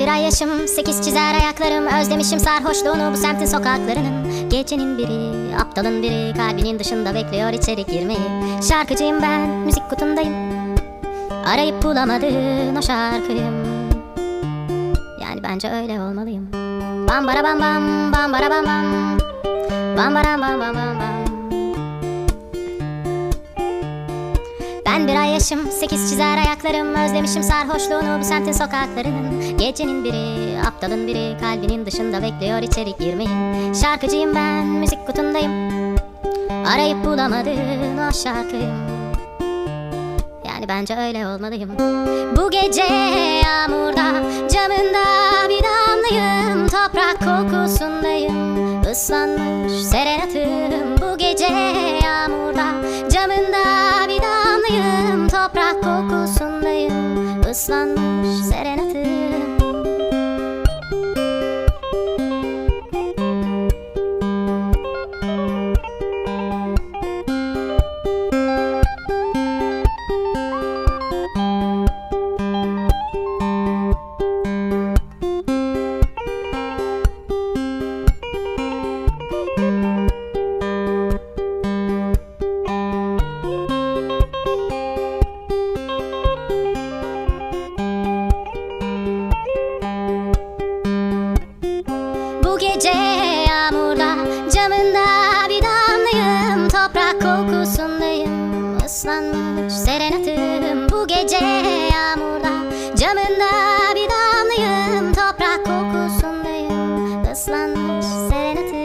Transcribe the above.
bir ay yaşım sekiz çizer ayaklarım. Özlemişim sarhoşluğunu bu semtin sokaklarının. Gecenin biri aptalın biri. Kalbinin dışında bekliyor içeri girmeyi. Şarkıcıyım ben müzik kutundayım. Arayıp bulamadığın o şarkıyım. Yani bence öyle olmalıyım. Bam bara bam bam bam bara bam bam. Bam bara bam bam bam bam Ben bir ay yaşım, sekiz çizer ayaklarım Özlemişim sarhoşluğunu bu semtin sokaklarının. Gecenin biri, aptalın biri Kalbinin dışında bekliyor içeri girmeyi. Şarkıcıyım ben, müzik kutundayım. Arayıp bulamadığın o şarkıyım Yani bence öyle olmalıyım. Bu gece yağmurda Camında bir damlayım. Toprak kokusundayım. Islanmış serenatım Bu gece Islanmış serenatım gece yağmurda camında bir damlayım Toprak kokusundayım. Islanmış serenatım Bu gece yağmurda camında bir damlayım Toprak kokusundayım. Islanmış serenatım